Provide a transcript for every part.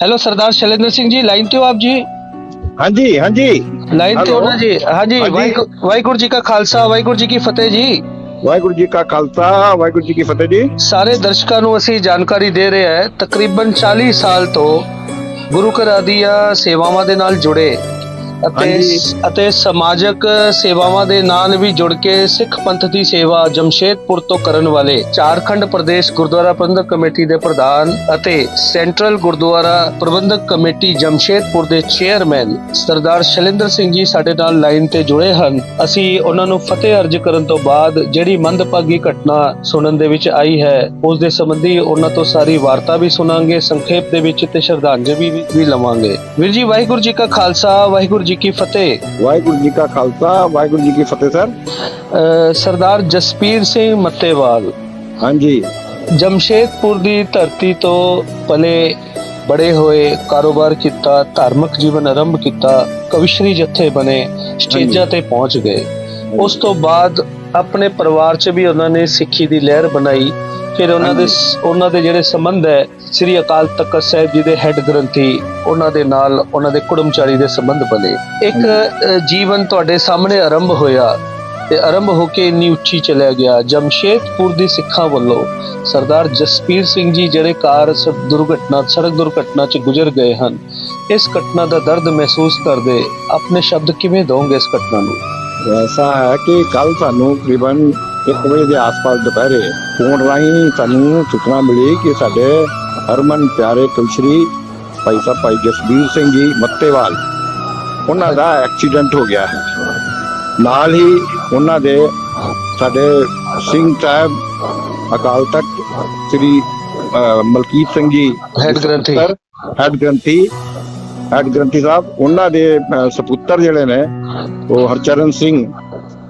Hello ਸਰਦਾਰ Shailendra Singh ji line ਤੇ ਹੋ ਆਪ ਜੀ ਹਾਂਜੀ ਹਾਂਜੀ। ਲਾਈਨ ਤੇ ਹੋ ਨਾ ਜੀ ਹਾਂਜੀ। ਵਾਹਿਗੁਰੂ ਵਾਹਿਗੁਰੂ ਜੀ ਕਾ ਖਾਲਸਾ ਵਾਹਿਗੁਰੂ ਜੀ ਕੀ ਫਤਿਹ ਜੀ ਵਾਹਿਗੁਰੂ ਜੀ ਕਾ ਖਾਲਸਾ ਵਾਹਿਗੁਰੂ ਜੀ ਕੀ ਫਤਿਹ ਜੀ ਸਾਰੇ ਦਰਸ਼ਕਾਂ ਨੂੰ ਅਸੀਂ ਜਾਣਕਾਰੀ ਦੇ ਰਹੇ ਹਾਂ ਤਕਰੀਬਨ 40 ਸਾਲ ਤੋਂ ਗੁਰੂ ਘਰਾਂ ਦੀਆਂ ਸੇਵਾਵਾਂ ਦੇ ਨਾਲ ਜੁੜੇ ਅਤੇ ਅਤੇ ਸਮਾਜਿਕ ਸੇਵਾਵਾਂ ਦੇ ਨਾਲ ਵੀ ਜੁੜ ਕੇ ਸਿੱਖ ਪੰਥ ਦੀ ਸੇਵਾ ਜਮਸ਼ੇਦਪੁਰ ਤੋਂ ਕਰਨ ਵਾਲੇ ਝਾਰਖੰਡ ਪ੍ਰਦੇਸ਼ ਗੁਰਦੁਆਰਾ ਪ੍ਰਬੰਧਕ ਕਮੇਟੀ ਦੇ ਪ੍ਰਧਾਨ ਅਤੇ ਸੈਂਟਰਲ ਗੁਰਦੁਆਰਾ ਪ੍ਰਬੰਧਕ ਕਮੇਟੀ ਜਮਸ਼ੇਦਪੁਰ ਦੇ ਚੇਅਰਮੈਨ ਸਰਦਾਰ ਸ਼ੈਲਿੰਦਰ ਸਿੰਘ ਜੀ ਸਾਡੇ ਨਾਲ ਲਾਈਨ ਤੇ ਜੁੜੇ ਹਨ। ਅਸੀਂ ਉਹਨਾਂ ਨੂੰ ਫਤਿਹ ਅਰਜ ਕਰਨ ਤੋਂ ਬਾਅਦ ਜਿਹੜੀ ਮੰਦਭਾਗੀ ਘਟਨਾ ਸੁਣਨ ਦੇ ਵਿੱਚ ਆਈ ਹੈ ਉਸ ਦੇ ਸੰਬੰਧੀ ਉਹਨਾਂ ਤੋਂ ਸਾਰੀ ਵਾਰਤਾ ਵੀ ਸੁਣਾਂਗੇ ਸੰਖੇਪ ਦੇ ਵਿੱਚ ਤੇ ਸ਼ਰਧਾਂਜਲੀ ਵੀ, ਵੀ ਲਵਾਂਗੇ। ਵੀਰ ਜੀ ਵਾਹਿਗੁਰੂ ਜੀ ਕਾ ਖਾਲਸਾ ਵਾਹਿਗੁਰੂ ਜੀ ਕੀ ਫਤਿਹ। ਵਾਹਿਗੁਰੂ ਜੀ ਕਾ ਖਾਲਸਾ ਵਾਹਿਗੁਰੂ ਜੀ ਕੀ ਫਤਿਹ ਸਰ। ਸਰਦਾਰ ਜਸਪੀਰ ਸਿੰਘ ਮੱਤੇਵਾਲ। ਹਾਂਜੀ। ਜਮਸ਼ੇਦਪੁਰ ਦੀ ਧਰਤੀ ਤੋਂ ਪਲੇ ਬੜੇ ਹੋਏ ਕਾਰੋਬਾਰ ਕੀਤਾ ਧਾਰਮਿਕ ਜੀਵਨ ਆਰੰਭ ਕੀਤਾ ਕਵਿਸ਼ਰੀ ਜਥੇ ਬਣੇ ਸਟੇਜਾਂ ਤੇ ਪਹੁੰਚ ਗਏ। ਉਸ ਤੋਂ ਬਾਅਦ ਆਪਣੇ ਪਰਿਵਾਰ 'ਚ ਵੀ ਉਹਨਾਂ ਨੇ ਸਿੱਖੀ ਦੀ ਲਹਿਰ ਬਣਾਈ। ਫਿਰ ਉਹਨਾਂ ਦੇ ਉਹਨਾਂ ਦੇ ਜਿਹੜੇ ਸੰਬੰਧ ਹੈ ਸ੍ਰੀ ਅਕਾਲ ਤਖਤ ਸਾਹਿਬ ਜੀ ਦੇ ਹੈੱਡ ਗ੍ਰੰਥੀ ਉਹਨਾਂ ਦੇ ਨਾਲ ਉਹਨਾਂ ਦੇ ਕੁੜਮਚਾਰੀ ਦੇ ਸੰਬੰਧ ਬਣੇ। ਇੱਕ ਜੀਵਨ ਤੁਹਾਡੇ ਸਾਹਮਣੇ ਆਰੰਭ ਹੋਇਆ ਤੇ ਆਰੰਭ ਹੋ ਕੇ ਇੰਨੀ ਉੱਚੀ ਚਲਿਆ ਗਿਆ। ਜਮਸ਼ੇਦਪੁਰ ਦੀ ਸਿੱਖਾਂ ਵੱਲੋਂ ਸਰਦਾਰ ਜਸਪੀਰ ਸਿੰਘ ਜੀ ਜਿਹੜੇ ਕਾਰ ਦੁਰਘਟਨਾ ਸੜਕ ਦੁਰਘਟਨਾ 'ਚ ਗੁਜ਼ਰ ਗਏ ਹਨ ਇਸ ਘਟਨਾ ਦਾ ਦਰਦ ਮਹਿਸੂਸ ਕਰਦੇ ਆਪਣੇ ਸ਼ਬਦ ਕਿਵੇਂ ਦੋਗੇ ਇਸ ਘਟਨਾ ਨੂੰ? ਐਸਾ ਹੈ ਕਿ ਕੱਲ ਸਾਨੂੰ ਤਕਰੀਬਨ 1 ਵਜੇ ਦੇ ਆਸ-ਪਾਸ ਦੁਪਹਿਰੇ ਫੋਨ ਰਾਹੀਂ ਸਾਨੂੰ ਸੂਚਨਾ ਮਿਲੀ ਕਿ ਸਾਡੇ ਹਰਮਨ ਪਿਆਰੇ ਕਵਿਸ਼ਰੀ ਭਾਈ ਸਾਹਿਬ ਭਾਈ ਜਸਬੀਰ ਸਿੰਘ ਜੀ ਮੱਤੇਵਾਲ ਉਹਨਾਂ ਦਾ ਐਕਸੀਡੈਂਟ ਹੋ ਗਿਆ ਹੈ। ਨਾਲ ਹੀ ਉਹਨਾਂ ਦੇ ਸਾਡੇ ਸਿੰਘ ਸਾਹਿਬ ਅਕਾਲ ਤਖਤ ਸ੍ਰੀ ਮਲਕੀਤ ਸਿੰਘ ਜੀ ਹੈਡ ਗ੍ਰੰਥੀ। ਹੈਡ ਗ੍ਰੰਥੀ ਹੈਡ ਗ੍ਰੰਥੀ ਸਾਹਿਬ ਉਹਨਾਂ ਦੇ ਸਪੁੱਤਰ ਜਿਹੜੇ ਨੇ ਉਹ ਹਰਚਰਨ ਸਿੰਘ।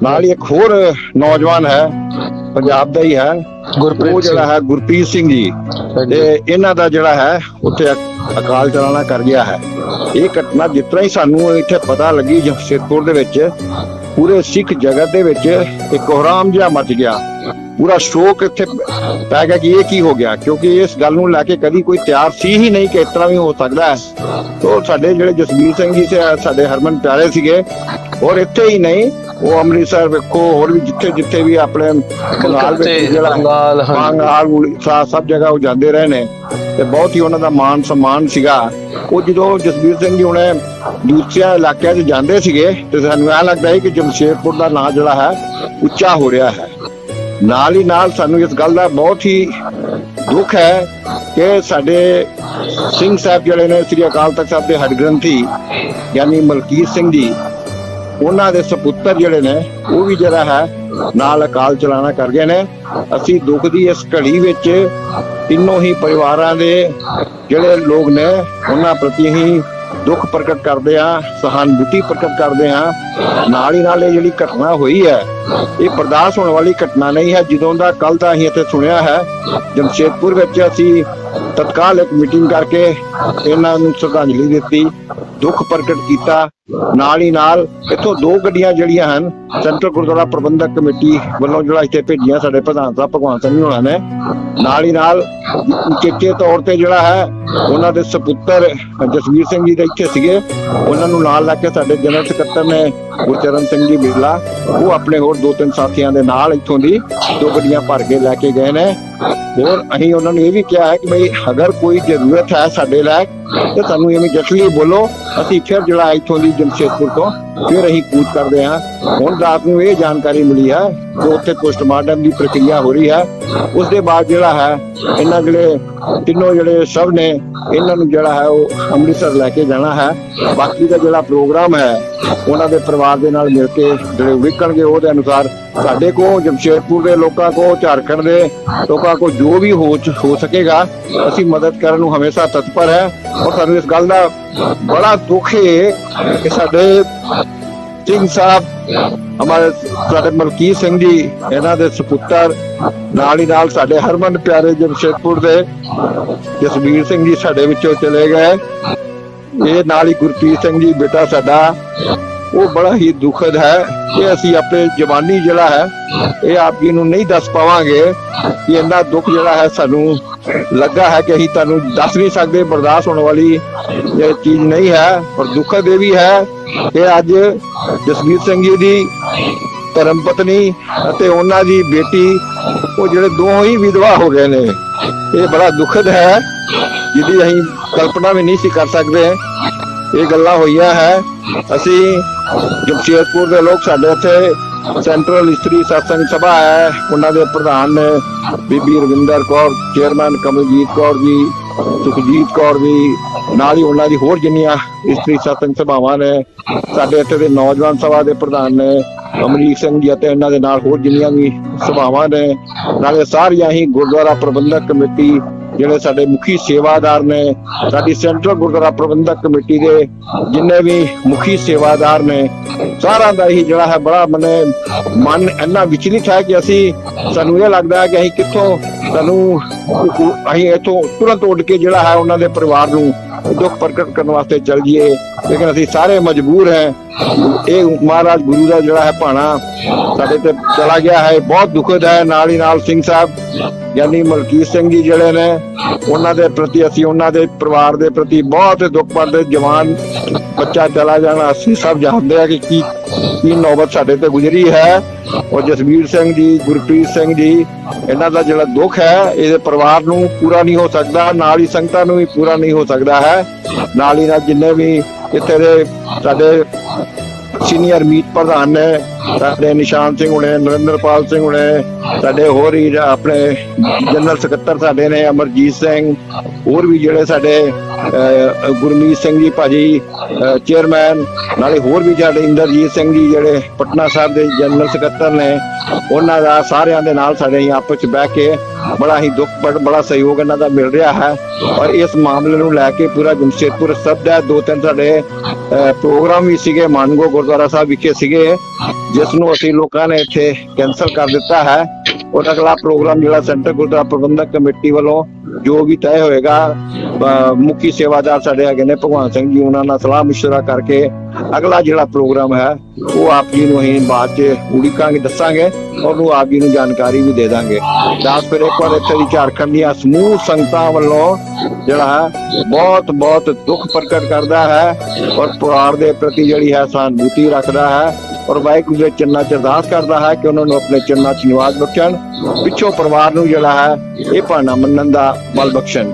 ਨਾਲ ਇੱਕ ਹੋਰ ਨੌਜਵਾਨ ਹੈ ਪੰਜਾਬ ਦਾ ਹੀ ਹੈ। ਉਹ ਗੁਰਪ੍ਰੀਤ ਜਿਹੜਾ ਸਿੰਘ। ਹੈ ਗੁਰਪ੍ਰੀਤ ਸਿੰਘ ਜੀ। ਤੇ ਇਹਨਾਂ ਦਾ ਜਿਹੜਾ ਹੈ ਉੱਥੇ ਅਕ- ਅਕਾਲ ਚਲਾਣਾ ਕਰ ਗਿਆ ਹੈ। ਇਹ ਘਟਨਾ ਤਰ੍ਹਾਂ ਹੀ ਸਾਨੂੰ ਇੱਥੇ ਪਤਾ ਲੱਗੀ ਜਮਸ਼ੇਦਪੁਰ ਦੇ ਵਿੱਚ ਪੂਰੇ ਸਿੱਖ ਜਗਤ ਦੇ ਵਿੱਚ ਇੱਕ ਕੋਹਰਾਮ ਜਿਹਾ ਮਚ ਗਿਆ। ਪੂਰਾ ਸ਼ੋਕ ਇੱਥੇ ਪੈ ਗਿਆ ਕਿ ਇਹ ਕੀ ਹੋ ਗਿਆ ਕਿਉਂਕਿ ਇਸ ਗੱਲ ਨੂੰ ਲੈ ਕੇ ਕਦੀ ਕੋਈ ਤਿਆਰ ਸੀ ਹੀ ਨਹੀਂ ਕਿ ਇਸ ਤਰ੍ਹਾਂ ਵੀ ਹੋ ਸਕਦਾ ਹੈ। ਤੋ ਸਾਡੇ ਜਿਹੜੇ ਜਸਵੀਰ ਸਿੰਘ ਜੀ ਸੀ ਸਾਡੇ ਹਰਮਨ ਪਿਆਰੇ ਸੀਗੇ ਔਰ ਇੱਥੇ ਹੀ ਨਹੀਂ ਉਹ ਅੰਮ੍ਰਿਤਸਰ ਵੇਖੋ ਹੋਰ ਵੀ ਜਿੱਥੇ ਜਿੱਥੇ ਵੀ ਆਪਣੇ ਬੰਗਾਲ ਵਿੱਚ ਜਿਹੜਾ ਬੰਗਾਲ ਬੰਗਾਲ ਉੜੀਸਾ ਸਭ ਜਗ੍ਹਾ ਉਹ ਜਾਂਦੇ ਰਹੇ ਨੇ। ਤੇ ਬਹੁਤ ਹੀ ਉਹਨਾਂ ਦਾ ਮਾਨ ਸਨਮਾਨ ਸੀਗਾ। ਉਹ ਜਦੋਂ ਜਸਵੀਰ ਸਿੰਘ ਜੀ ਹੁਣੇ ਦੂਸਰਿਆਂ ਇਲਾਕਿਆਂ 'ਚ ਜਾਂਦੇ ਸੀਗੇ ਤੇ ਸਾਨੂੰ ਇਹ ਲੱਗਦਾ ਹੈ ਕਿ ਜਮਸ਼ੇਦਪੁਰ ਦਾ ਨਾਂ ਜਿਹੜਾ ਹੈ ਉੱਚਾ ਹੋ ਰਿਹਾ ਹੈ। ਨਾਲ ਹੀ ਨਾਲ ਸਾਨੂੰ ਇਸ ਗੱਲ ਦਾ ਬਹੁਤ ਹੀ ਦੁੱਖ ਹੈ ਕਿ ਸਾਡੇ ਸਿੰਘ ਸਾਹਿਬ ਜਿਹੜੇ ਨੇ ਸ੍ਰੀ ਅਕਾਲ ਤਖਤ ਸਾਹਿਬ ਦੇ ਹੱਡ ਗ੍ਰੰਥੀ ਯਾਨੀ ਮਲਕੀਤ ਸਿੰਘ ਜੀ, ਉਹਨਾਂ ਦੇ ਸੁਪੁੱਤਰ ਜਿਹੜੇ ਨੇ, ਉਹ ਵੀ ਜਿਹੜਾ ਹੈ ਨਾਲ ਅਕਾਲ ਚਲਾਣਾ ਕਰ ਗਏ ਨੇ। ਅਸੀਂ ਦੁੱਖ ਦੀ ਇਸ ਘੜੀ ਵਿੱਚ ਤਿੰਨੋਂ ਹੀ ਪਰਿਵਾਰਾਂ ਦੇ ਜਿਹੜੇ ਲੋਕ ਨੇ, ਉਹਨਾਂ ਪ੍ਰਤੀ ਹੀ ਦੁੱਖ ਪ੍ਰਗਟ ਕਰਦੇ ਆ, ਸਹਾਨੁਭੂਤੀ ਪ੍ਰਗਟ ਕਰਦੇ ਆ। ਨਾਲ ਹੀ ਨਾਲ ਇਹ ਜਿਹੜੀ ਘਟਨਾ ਹੋਈ ਹੈ, ਇਹ ਬਰਦਾਸ਼ਤ ਹੋਣ ਵਾਲੀ ਘਟਨਾ ਨਹੀਂ ਹੈ। ਜਦੋਂ ਦਾ ਕੱਲ ਦਾ ਅਸੀਂ ਇੱਥੇ ਸੁਣਿਆ ਹੈ, ਜਮਸ਼ੇਦਪੁਰ ਵਿੱਚ ਅਸੀਂ ਤਤਕਾਲ ਇੱਕ ਮੀਟਿੰਗ ਕਰਕੇ ਇਹਨਾਂ ਨੂੰ ਸ਼ਰਧਾਂਜਲੀ ਦਿੱਤੀ, ਦੁੱਖ ਪ੍ਰਗਟ ਕੀਤਾ। ਨਾਲ ਹੀ ਨਾਲ ਇੱਥੋਂ ਦੋ ਗੱਡੀਆਂ ਜਿਹੜੀਆਂ ਹਨ, ਸੈਂਟਰ ਗੁਰਦੁਆਰਾ ਪ੍ਰਬੰਧਕ ਕਮੇਟੀ ਵੱਲੋਂ ਜਿਹੜਾ ਇੱਥੇ ਭੇਜੀਆਂ ਸਾਡੇ ਪ੍ਰਧਾਨ ਸਾਹਿਬ ਭਗਵਾਨ ਸਿੰਘ ਹੋਣਾ ਨੇ। ਨਾਲ ਹੀ ਨਾਲ ਚੇਚੇ ਤੌਰ ਤੇ ਜਿਹੜਾ ਹੈ, ਉਹਨਾਂ ਦੇ ਸੁਪੁੱਤਰ ਜਸਵੀਰ ਸਿੰਘ ਜੀ ਦੇ ਇੱਥੇ ਸੀਗੇ। ਉਹਨਾਂ ਨੂੰ ਨਾਲ ਲੈ ਕੇ ਸਾਡੇ ਜਨਰਲ ਸਕੱਤਰ ਨੇ ਗੁਰਚਰਨ ਸਿੰਘ ਜੀ ਬਿਰਲਾ ਉਹ ਆਪਣੇ ਹੋਰ ਦੋ ਤਿੰਨ ਸਾਥੀਆਂ ਦੇ ਨਾਲ ਇੱਥੋਂ ਦੀ ਦੋ ਗੱਡੀਆਂ ਭਰ ਕੇ ਲੈ ਕੇ ਗਏ ਨੇ। ਹੋਰ ਅਸੀਂ ਉਹਨਾਂ ਨੂੰ ਇਹ ਵੀ ਕਿਹਾ ਹੈ ਕਿ ਭਈ ਅਗਰ ਕੋਈ ਜ਼ਰੂਰਤ ਹੈ ਸਾਡੇ ਲਈ ਤੇ ਸਾਨੂੰ ਐਵੇਂ ਜਸਲੀ ਬੋਲੋ। ਅਸੀਂ ਫਿਰ ਜਿਹੜਾ ਇੱਥੋਂ ਦੀ ਜਮਸ਼ੇਦਪੁਰ ਤੋਂ ਫਿਰ ਅਸੀਂ ਕੂਚ ਕਰਦੇ ਹਾਂ। ਹੁਣ ਰਾਤ ਨੂੰ ਇਹ ਜਾਣਕਾਰੀ ਮਿਲੀ ਹੈ ਕਿ ਉੱਥੇ ਪੋਸਟਮਾਰਟਮ ਦੀ ਪ੍ਰਕਿਰਿਆ ਹੋ ਰਹੀ ਹੈ। ਉਸ ਦੇ ਬਾਅਦ ਜਿਹੜਾ ਹੈ, ਇਹਨਾਂ ਜਿਹੜੇ ਤਿੰਨੋਂ ਜਿਹੜੇ ਸਭ ਨੇ, ਇਹਨਾਂ ਨੂੰ ਜਿਹੜਾ ਹੈ ਉਹ ਅੰਮ੍ਰਿਤਸਰ ਲੈ ਕੇ ਜਾਣਾ ਹੈ। ਬਾਕੀ ਦਾ ਜਿਹੜਾ ਪ੍ਰੋਗਰਾਮ ਹੈ, ਉਹਨਾਂ ਦੇ ਪਰਿਵਾਰ ਦੇ ਨਾਲ ਮਿਲ ਕੇ ਜਿਹੜੇ ਵਿਕਣਗੇ ਉਹਦੇ ਅਨੁਸਾਰ ਸਾਡੇ ਕੋ ਜਮਸ਼ੇਦਪੁਰ ਦੇ ਲੋਕਾਂ ਕੋ ਝਾਰਖੰਡ ਦੇ ਲੋਕਾਂ ਕੋ ਜੋ ਵੀ ਹੋ ਹੋ ਸਕੇਗਾ, ਅਸੀਂ ਮਦਦ ਕਰਨ ਨੂੰ ਹਮੇਸ਼ਾ ਤਤਪਰ ਹੈ। ਔਰ ਸਾਨੂੰ ਇਸ ਗੱਲ ਦਾ ਬੜਾ ਦੁੱਖ ਹੈ ਕਿ ਸਾਡੇ ਸਿੰਘ ਸਾਹਿਬ ਹਮਾਰੇ ਸਾਡੇ ਮਲਕੀਤ ਸਿੰਘ ਜੀ ਇਹਨਾਂ ਦੇ ਸੁਪੁੱਤਰ ਨਾਲ ਹੀ ਨਾਲ ਸਾਡੇ ਹਰਮਨ ਪਿਆਰੇ ਜਮਸ਼ੇਦਪੁਰ ਦੇ ਜਸਵੀਰ ਸਿੰਘ ਜੀ ਸਾਡੇ ਵਿੱਚੋਂ ਚਲੇ ਗਏ ਇਹ ਨਾਲ ਹੀ ਗੁਰਪ੍ਰੀਤ ਸਿੰਘ ਜੀ ਬੇਟਾ ਸਾਡਾ ਉਹ ਬੜਾ ਹੀ ਦੁਖਦ ਹੈ ਇਹ ਅਸੀਂ ਆਪਣੇ ਜਵਾਨੀ ਜਿਹੜਾ ਹੈ, ਇਹ ਆਪ ਜੀ ਨੂੰ ਨਹੀਂ ਦੱਸ ਪਾਵਾਂਗੇ ਕਿ ਇੰਨਾ ਦੁੱਖ ਜਿਹੜਾ ਹੈ ਸਾਨੂੰ ਲੱਗਾ ਹੈ ਕਿ ਅਸੀਂ ਤੁਹਾਨੂੰ ਦੱਸ ਨਹੀਂ ਸਕਦੇ, ਬਰਦਾਸ਼ਤ ਹੋਣ ਵਾਲੀ ਇਹ ਚੀਜ਼ ਨਹੀਂ ਹੈ, ਪਰ ਦੁਖਦ ਇਹ ਵੀ ਹੈ ਕਿ ਅੱਜ ਜਸਵੀਰ ਸਿੰਘ ਜੀ ਦੀ ਧਰਮ ਪਤਨੀ ਅਤੇ ਉਹਨਾਂ ਦੀ ਬੇਟੀ, ਉਹ ਜਿਹੜੇ ਦੋਹੋਂ ਹੀ ਵਿਧਵਾ ਹੋ ਗਏ ਨੇ। ਇਹ ਬੜਾ ਦੁਖਦ ਹੈ, ਜਿਹਦੀ ਅਸੀਂ ਕਲਪਨਾ ਵੀ ਨਹੀਂ ਸੀ ਕਰ ਸਕਦੇ। ਇਹ ਗੱਲਾਂ ਹੋਈਆਂ ਹੈ। ਅਸੀਂ ਜਮਸ਼ੇਦਪੁਰ ਦੇ ਲੋਕ, ਸਾਡੇ ਇੱਥੇ ਸੈਂਟਰਲ ਇਸਤਰੀ ਸਤਸੰਗ ਸਭਾ ਹੈ। ਉਹਨਾਂ ਦੇ ਪ੍ਰਧਾਨ ਨੇ ਬੀਬੀ ਰਵਿੰਦਰ ਕੌਰ ਚੇਅਰਮੈਨ ਕਮਲਜੀਤ ਕੌਰ ਜੀ, ਸੁਖਜੀਤ ਕੌਰ ਵੀ ਨਾਲ ਹੀ ਉਹਨਾਂ ਦੀ ਹੋਰ ਜਿੰਨੀਆਂ ਇਸਤਰੀ ਸਤਸੰਗ ਸਭਾਵਾਂ ਨੇ, ਸਾਡੇ ਇੱਥੇ ਦੇ ਨੌਜਵਾਨ ਸਭਾ ਦੇ ਪ੍ਰਧਾਨ ਨੇ, ਅਮਰੀਕ ਸਿੰਘ ਜੀ ਅਤੇ ਇਹਨਾਂ ਦੇ ਨਾਲ ਹੋਰ ਜਿੰਨੀਆਂ ਵੀ ਸਭਾਵਾਂ ਨੇ, ਨਾਲੇ ਸਾਰੀਆਂ ਹੀ ਗੁਰਦੁਆਰਾ ਪ੍ਰਬੰਧਕ ਕਮੇਟੀ ਜਿਹੜੇ ਸਾਡੇ ਮੁਖੀ ਸੇਵਾਦਾਰ ਨੇ, ਸਾਡੀ ਸੈਂਟਰਲ ਗੁਰਦੁਆਰਾ ਪ੍ਰਬੰਧਕ ਕਮੇਟੀ ਦੇ ਜਿੰਨੇ ਵੀ ਮੁਖੀ ਸੇਵਾਦਾਰ ਨੇ, ਸਾਰਿਆਂ ਦਾ ਹੀ ਜਿਹੜਾ ਹੈ ਬੜਾ ਮਨੇ ਮਨ ਇੰਨਾ ਵਿਚਲਿਤ ਹੈ ਕਿ ਅਸੀਂ, ਸਾਨੂੰ ਇਹ ਲੱਗਦਾ ਹੈ ਕਿ ਅਸੀਂ ਕਿੱਥੋਂ ਸਾਨੂੰ ਅਸੀਂ ਇੱਥੋਂ ਤੁਰੰਤ ਉੱਡ ਕੇ ਜਿਹੜਾ ਹੈ ਉਹਨਾਂ ਦੇ ਪਰਿਵਾਰ ਨੂੰ ਦੁੱਖ ਪ੍ਰਗਟ ਕਰਨ ਵਾਸਤੇ ਚੱਲ ਜੀਏ। ਲੇਕਿਨ ਅਸੀਂ ਸਾਰੇ ਮਜਬੂਰ ਹੈ। ਇਹ ਮਹਾਰਾਜ ਗੁਰੂ ਦਾ ਜਿਹੜਾ ਹੈ ਭਾਣਾ, ਸਾਡੇ ਤੇ ਚਲਾ ਗਿਆ ਹੈ। ਬਹੁਤ ਦੁਖਦ ਹੈ। ਨਾਲ ਹੀ ਨਾਲ ਸਿੰਘ ਸਾਹਿਬ ਯਾਨੀ ਮਲਕੀਤ ਸਿੰਘ ਜੀ ਜਿਹੜੇ ਨੇ, ਉਹਨਾਂ ਦੇ ਪ੍ਰਤੀ, ਅਸੀਂ ਉਹਨਾਂ ਦੇ ਪਰਿਵਾਰ ਦੇ ਪ੍ਰਤੀ ਬਹੁਤ ਦੁੱਖ ਭਰਦੇ ਜਵਾਨ ਬੱਚਾ ਚਲਾ ਜਾਣਾ, ਅਸੀਂ ਸਭ ਜਾਣਦੇ ਆ ਕਿ ਕੀ ਕੀ ਨੌਬਤ ਸਾਡੇ ਤੇ ਗੁਜ਼ਰੀ ਹੈ। ਔਰ ਜਸਵੀਰ ਸਿੰਘ ਜੀ, ਗੁਰਪ੍ਰੀਤ ਸਿੰਘ ਜੀ, ਇਹਨਾਂ ਦਾ ਜਿਹੜਾ ਦੁੱਖ ਹੈ, ਇਹਦੇ ਪਰਿਵਾਰ ਨੂੰ ਪੂਰਾ ਨਹੀਂ ਹੋ ਸਕਦਾ, ਨਾਲ ਹੀ ਸੰਗਤਾਂ ਨੂੰ ਵੀ ਪੂਰਾ ਨਹੀਂ ਹੋ ਸਕਦਾ ਹੈ। ਨਾਲ ਹੀ ਨਾਲ ਜਿੰਨੇ ਵੀ ਇੱਥੇ ਦੇ ਸਾਡੇ ਸੀਨੀਅਰ ਮੀਤ ਪ੍ਰਧਾਨ ਨੇ, ਸਾਡੇ ਨਿਸ਼ਾਨ ਸਿੰਘ ਹੁਣੇ, ਨਰਿੰਦਰਪਾਲ ਸਿੰਘ ਹੁਣੇ, ਸਾਡੇ ਹੋਰ ਹੀ ਆਪਣੇ ਜਨਰਲ ਸਕੱਤਰ ਸਾਡੇ ਨੇ, ਅਮਰਜੀਤ ਸਿੰਘ, ਹੋਰ ਵੀ ਜਿਹੜੇ ਸਾਡੇ ਗੁਰਮੀਤ ਸਿੰਘ ਜੀ ਭਾਜੀ ਚੇਅਰਮੈਨ, ਨਾਲੇ ਹੋਰ ਵੀ ਸਾਡੇ ਇੰਦਰਜੀਤ ਸਿੰਘ ਜੀ ਜਿਹੜੇ ਪਟਨਾ ਸਾਹਿਬ ਦੇ ਜਨਰਲ ਸਕੱਤਰ ਨੇ, ਉਹਨਾਂ ਦਾ ਸਾਰਿਆਂ ਦੇ ਨਾਲ ਸਾਡੇ ਹੀ ਆਪਸ ਵਿੱਚ ਬਹਿ ਕੇ ਬੜਾ ਹੀ ਦੁੱਖ ਬੜ- ਬੜਾ ਸਹਿਯੋਗ ਇਹਨਾਂ ਦਾ ਮਿਲ ਰਿਹਾ ਹੈ। ਔਰ ਇਸ ਮਾਮਲੇ ਨੂੰ ਲੈ ਕੇ ਪੂਰਾ ਜਮਸ਼ੇਦਪੁਰ ਸਭ ਦਾ ਦੋ ਤਿੰਨ ਸਾਡੇ ਅਹ, ਪ੍ਰੋਗਰਾਮ ਵੀ ਸੀਗੇ ਮਾਨਗੋ ਗੁਰਦੁਆਰਾ ਸਾਹਿਬ ਵਿਖੇ ਸੀਗੇ ਜਿਸ ਨੂੰ ਅਸੀਂ ਲੋਕਾਂ ਨੇ ਇੱਥੇ ਕੈਨਸਲ ਕਰ ਦਿੱਤਾ ਹੈ। ਔਰ ਅਗਲਾ ਪ੍ਰੋਗਰਾਮ ਜਿਹੜਾ ਸੈਂਟਰ ਗੁਰਦੁਆਰਾ ਪ੍ਰਬੰਧਕ ਕਮੇਟੀ ਵੱਲੋਂ ਜੋ ਵੀ ਤੈਅ ਹੋਏਗਾ ਅਹ, ਮੁਖੀ ਸੇਵਾਦਾਰ ਸਾਡੇ ਹੈਗੇ ਨੇ ਭਗਵਾਨ ਸਿੰਘ ਜੀ ਉਹਨਾਂ ਨਾਲ ਸਲਾਹ مشورہ ਕਰਕੇ ਅਗਲਾ ਜਿਹੜਾ ਪ੍ਰੋਗਰਾਮ ਹੈ ਉਹ ਆਪ ਜੀ ਨੂੰ ਅਸੀਂ ਬਾਅਦ ਚ ਉਡੀਕਾਂਗੇ ਦੱਸਾਂਗੇ ਔਰ ਉਹ ਆਪ ਜੀ ਨੂੰ ਜਾਣਕਾਰੀ ਵੀ ਦੇ ਦਾਂਗੇ ਦਾਸ ਫਿਰ ਇੱਕ ਵਾਰ ਇੱਥੇ ਦੀ ਝਾਰਖੰਡ ਦੀਆਂ ਸਮੂਹ ਸੰਗਤਾਂ ਵੱਲੋਂ ਜਿਹੜਾ ਹੈ ਬਹੁਤ ਬਹੁਤ ਦੁੱਖ ਪ੍ਰਗਟ ਕਰਦਾ ਹੈ ਔਰ ਪਰਿਵਾਰ ਦੇ ਪ੍ਰਤੀ ਜਿਹੜੀ ਹੈ ਸਹਾਨੁਭੂਤੀ ਰੱਖਦਾ ਹੈ ਔਰ ਵਾਹਿਗੁਰੂ ਦੇ ਚਰਨਾਂ 'ਚ ਅਰਦਾਸ ਕਰਦਾ ਹੈ ਕਿ ਉਹਨਾਂ ਨੂੰ ਆਪਣੇ ਚਰਨਾਂ 'ਚ ਨਿਵਾਸ ਬਖਸ਼ਣ। ਪਿੱਛੋਂ ਪਰਿਵਾਰ ਨੂੰ ਜਿਹੜਾ ਹੈ ਇਹ ਭਾਣਾ ਮੰਨਣ ਦਾ ਬਲ ਬਖਸ਼ਣ।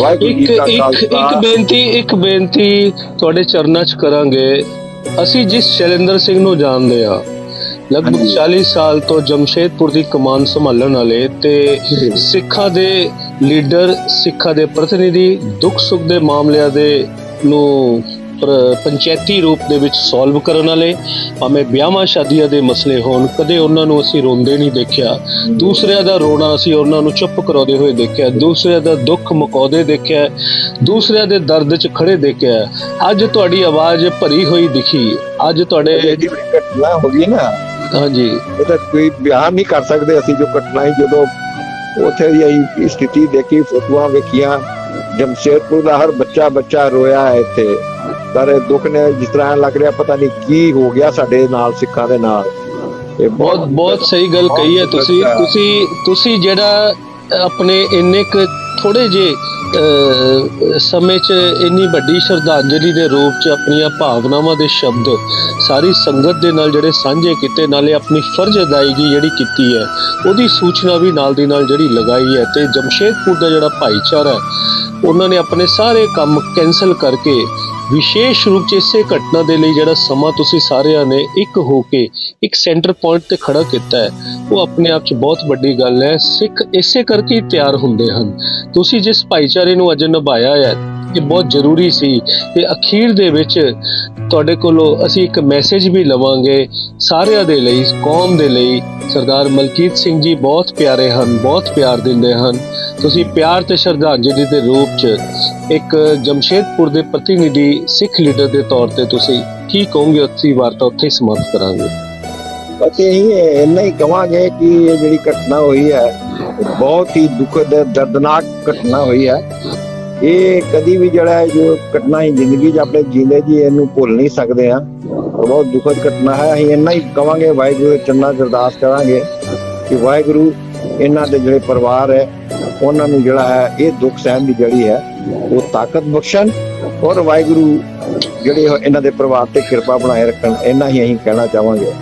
ਵਾਹਿਗੁਰੂ ਜੀ ਇੱਕ ਬੇਨਤੀ ਇੱਕ ਬੇਨਤੀ ਤੁਹਾਡੇ ਚਰਨਾਂ 'ਚ ਕਰਾਂਗੇ। ਅਸੀਂ ਜਿਸ ਸ਼ੈਲੇਂਦਰ ਸਿੰਘ ਨੂੰ ਜਾਣਦੇ ਆ ਲਗਭਗ ਹਾਂਜੀ। 40 ਸਾਲ ਤੋਂ ਜਮਸ਼ੇਦਪੁਰ ਦੀ ਕਮਾਨ ਸੰਭਾਲਣ ਵਾਲੇ ਤੇ ਸਿੱਖਾਂ ਦੇ ਲੀਡਰ ਸਿੱਖਾਂ ਦੇ ਪ੍ਰਤੀਨਿਧੀ ਦੁੱਖ ਸੁੱਖ ਦੇ ਮਾਮਲਿਆਂ ਦੇ ਨੂੰ ਪੰਚਾਇਤੀ ਰੂਪ ਦੇ ਵਿੱਚ ਸੋਲਵ ਕਰਨ ਵਾਲੇ ਭਾਵੇਂ ਵਿਆਹਾਂ ਸ਼ਾਦੀਆਂ ਦੇ ਮਸਲੇ ਹੋਣ ਕਦੇ ਉਹਨਾਂ ਨੂੰ ਅਸੀਂ ਰੋਂਦੇ ਨਹੀਂ ਦੇਖਿਆ। ਦੂਸਰਿਆਂ ਦਾ ਰੋਣਾ ਅਸੀਂ ਉਹਨਾਂ ਨੂੰ ਚੁੱਪ ਕਰਾਉਂਦੇ ਹੋਏ ਦੇਖਿਆ। ਦੂਸਰਿਆਂ ਦਾ ਦੁੱਖ ਮੁਕਾਉਂਦੇ ਦੇਖਿਆ। ਦੂਸਰਿਆਂ ਦੇ ਦਰਦ 'ਚ ਖੜੇ ਦੇਖਿਆ। ਅੱਜ ਤੁਹਾਡੀ ਆਵਾਜ਼ ਭਰੀ ਹੋਈ ਦਿਖੀ। ਅੱਜ ਤੁਹਾਡੇ ਇਹ ਜਿਹੜੀ ਘਟਨਾ ਹੋ ਗਈ ਨਾ ਹਾਂਜੀ। ਇਹ ਤਾਂ ਕੋਈ ਬਿਆਨ ਨਹੀਂ ਕਰ ਸਕਦੇ ਅਸੀਂ ਜੋ ਘਟਨਾ ਹੀ ਜਦੋਂ ਉੱਥੇ ਅਸੀਂ ਸਥਿਤੀ ਦੇਖੀ ਫੋਟੋਆਂ ਵੇਖੀਆਂ ਜਮਸ਼ੇਦਪੁਰ ਦਾ ਹਰ ਬੱਚਾ ਬੱਚਾ ਰੋਇਆ ਹੈ ਇੱਥੇ। ਸਾਰੇ ਦੁੱਖ ਨੇ ਜਿਸ ਤਰ੍ਹਾਂ ਲੱਗ ਰਿਹਾ ਪਤਾ ਨਹੀਂ ਕੀ ਹੋ ਗਿਆ ਸਾਡੇ ਨਾਲ ਸਿੱਖਾਂ ਦੇ ਨਾਲ। ਇਹ ਬਹੁਤ ਬਹੁਤ ਸਹੀ ਗੱਲ ਕਹੀ ਹੈ ਤੁਸੀਂ। ਤੁਸੀਂ ਤੁਸੀਂ ਜਿਹੜਾ ਆਪਣੇ ਇੰਨੇ ਕੁ ਥੋੜੇ ਜੇ ਸਮੇਂ 'ਚ ਇੰਨੀ ਵੱਡੀ ਸ਼ਰਧਾਂਜਲੀ ਦੇ ਰੂਪ 'ਚ ਆਪਣੀਆਂ ਭਾਵਨਾਵਾਂ ਦੇ ਸ਼ਬਦ ਸਾਰੀ ਸੰਗਤ ਦੇ ਨਾਲ ਜਿਹੜੇ ਸਾਂਝੇ ਕੀਤੇ ਨਾਲੇ ਆਪਣੀ ਫਰਜ਼ ਅਦਾਇਗੀ ਜਿਹੜੀ ਕੀਤੀ ਹੈ ਉਹਦੀ ਸੂਚਨਾ ਵੀ ਨਾਲ ਦੀ ਨਾਲ ਜਿਹੜੀ ਲਗਾਈ ਹੈ ਤੇ ਜਮਸ਼ੇਦਪੁਰ ਦਾ ਜਿਹੜਾ ਭਾਈਚਾਰਾ ਉਹਨਾਂ ਨੇ ਆਪਣੇ ਸਾਰੇ ਕੰਮ ਕੈਨਸਲ ਕਰਕੇ ਵਿਸ਼ੇਸ਼ ਰੂਪ 'ਚ ਇਸੇ ਘਟਨਾ ਦੇ ਲਈ ਜਿਹੜਾ ਸਮਾਂ ਤੁਸੀਂ ਸਾਰਿਆਂ ਨੇ ਇੱਕ ਹੋ ਕੇ ਇੱਕ ਸੈਂਟਰ ਪੁਆਇੰਟ ਤੇ ਖੜਾ ਕੀਤਾ ਹੈ, ਉਹ ਆਪਣੇ ਆਪ 'ਚ ਬਹੁਤ ਵੱਡੀ ਗੱਲ ਹੈ। ਸਿੱਖ ਇਸੇ ਕਰਕੇ ਤਿਆਰ ਹੁੰਦੇ ਹਨ। ਤੁਸੀਂ ਜਿਸ ਭਾਈਚਾਰੇ ਨੂੰ ਅੱਜ ਨਿਭਾਇਆ ਹੈ ਇਹ ਬਹੁਤ ਜ਼ਰੂਰੀ ਸੀ ਤੇ ਅਖੀਰ ਦੇ ਵਿੱਚ ਤੁਹਾਡੇ ਕੋਲੋਂ ਅਸੀਂ ਇੱਕ ਮੈਸੇਜ ਵੀ ਲਵਾਂਗੇ ਸਾਰਿਆਂ ਦੇ ਲਈ, ਕੌਮ ਦੇ ਲਈ। ਸਰਦਾਰ ਮਲਕੀਤ ਸਿੰਘ ਜੀ ਬਹੁਤ ਪਿਆਰੇ ਹਨ, ਬਹੁਤ ਪਿਆਰ ਦਿੰਦੇ ਹਨ। ਤੁਸੀਂ ਪਿਆਰ ਤੇ ਸ਼ਰਧਾਂਜਲੀ ਦੇ ਰੂਪ 'ਚ ਇੱਕ ਜਮਸ਼ੇਦਪੁਰ ਦੇ ਪ੍ਰਤੀਨਿਧੀ ਸਿੱਖ ਲੀਡਰ ਦੇ ਤੌਰ ਤੇ ਤੁਸੀਂ ਕੀ ਕਹੋਗੇ, ਅਸੀਂ ਵਾਰਤਾ ਉੱਥੇ ਹੀ ਸਮਾਪਤ ਕਰਾਂਗੇ। ਅਸੀਂ ਇਹ ਇੰਨਾ ਹੀ ਕਹਾਂਗੇ ਕਿ ਇਹ ਜਿਹੜੀ ਘਟਨਾ ਹੋਈ ਹੈ, ਬਹੁਤ ਹੀ ਦੁਖਦ ਦਰਦਨਾਕ ਘਟਨਾ ਹੋਈ ਹੈ। ਇਹ ਕਦੀ ਵੀ ਜਿਹੜਾ ਹੈ ਜੋ ਘਟਨਾ ਹੀ ਜ਼ਿੰਦਗੀ 'ਚ ਆਪਣੇ ਜੀਂਦੇ ਜੀ ਇਹਨੂੰ ਭੁੱਲ ਨਹੀਂ ਸਕਦੇ ਆ ਬਹੁਤ ਦੁਖਦ ਘਟਨਾ ਹੈ। ਅਸੀਂ ਇੰਨਾ ਹੀ ਕਵਾਂਗੇ, ਵਾਹਿਗੁਰੂ ਚੰਨਾ ਅਰਦਾਸ ਕਰਾਂਗੇ ਕਿ ਵਾਹਿਗੁਰੂ ਇਹਨਾਂ ਦੇ ਜਿਹੜੇ ਪਰਿਵਾਰ ਹੈ, ਉਹਨਾਂ ਨੂੰ ਜਿਹੜਾ ਹੈ ਇਹ ਦੁੱਖ ਸਹਿਣ ਦੀ ਜਿਹੜੀ ਹੈ, ਉਹ ਤਾਕਤ ਬਖਸ਼ਣ ਔਰ ਵਾਹਿਗੁਰੂ ਜਿਹੜੇ ਇਹਨਾਂ ਦੇ ਪਰਿਵਾਰ ਤੇ ਕਿਰਪਾ ਬਣਾਏ ਰੱਖਣ। ਇੰਨਾ ਹੀ ਅਸੀਂ ਕਹਿਣਾ ਚਾਹਾਂਗੇ।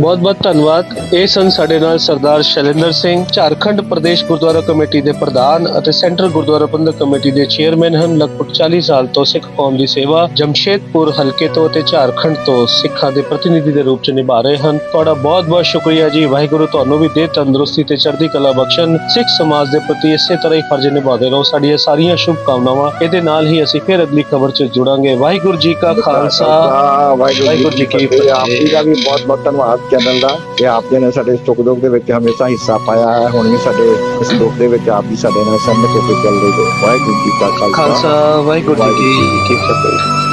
ਬਹੁਤ ਬਹੁਤ ਧੰਨਵਾਦ। ਇਹ ਸਨ ਸਾਡੇ ਨਾਲ ਸਰਦਾਰ ਸ਼ੈਲੇਂਦਰ ਸਿੰਘ ਝਾਰਖੰਡ ਪ੍ਰਦੇਸ਼ ਗੁਰਦੁਆਰਾ ਕਮੇਟੀ ਦੇ ਪ੍ਰਧਾਨ ਅਤੇ ਸੈਂਟਰਲ ਗੁਰਦੁਆਰਾ ਪ੍ਰਬੰਧਕ ਕਮੇਟੀ ਦੇ ਚੇਅਰਮੈਨ ਹਨ ਲਗਭਗ 40 ਸਾਲ ਤੋਂ ਸਿੱਖ ਕੌਮ ਦੀ ਸੇਵਾ ਜਮਸ਼ੇਦਪੁਰ ਹਲਕੇ ਤੋਂ ਤੇ ਝਾਰਖੰਡ ਤੋਂ ਸਿੱਖਾਂ ਦੇ ਪ੍ਰਤੀਨਿਧੀ ਦੇ ਰੂਪ ਚ ਨਿਭਾ ਰਹੇ ਹਨ। ਤੁਹਾਡਾ ਬਹੁਤ ਬਹੁਤ ਸ਼ੁਕਰੀਆ ਜੀ। ਵਾਹਿਗੁਰੂ ਤੁਹਾਨੂੰ ਵੀ ਦੇ ਤੰਦਰੁਸਤੀ ਤੇ ਚੜ੍ਹਦੀ ਕਲਾ ਬਖਸ਼ਣ। ਸਿੱਖ ਸਮਾਜ ਦੇ ਪ੍ਰਤੀ ਇਸੇ ਤਰ੍ਹਾਂ ਹੀ ਫਰਜ਼ ਨਿਭਾਉਂਦੇ ਰਹੋ। ਸਾਡੀਆਂ ਸਾਰੀਆਂ ਸ਼ੁਭ ਕਾਮਨਾਵਾਂ ਇਹਦੇ ਨਾਲ ਹੀ ਅਸੀਂ ਫਿਰ ਅਗਲੀ ਖਬਰ ਚ ਜੁੜਾਂਗੇ। ਵਾਹਿਗੁਰੂ ਜੀ ਕਾ ਖਾਲਸਾ। ਵਾਹਿਗੁਰੂ ਜੀ ਕੀ ਫਤਿਹ। ਆਪ ਜੀ ਦਾ ਵੀ ਬਹੁਤ ਬਹੁਤ ਧੰਨਵਾਦ ਚੈਨਲ ਦਾ ਕਿ ਆਪ ਜੀ ਨੇ ਸਾਡੇ ਸੁੱਖ ਦੁੱਖ ਦੇ ਵਿੱਚ ਹਮੇਸ਼ਾ ਹਿੱਸਾ ਪਾਇਆ ਹੈ। ਹੁਣ ਵੀ ਸਾਡੇ ਇਸ ਦੁੱਖ ਦੇ ਵਿੱਚ ਆਪ ਵੀ ਸਾਡੇ ਨਾਲ ਸੰਮਤ ਹੋ ਕੇ ਚੱਲ ਰਹੇ ਹੋ ਵਾਹਿਗੁਰੂ ਜੀ ਕਾ ਖਾਲਸਾ। ਵਾਹਿਗੁਰੂ ਜੀ ਕੀ ਫਤਿਹ।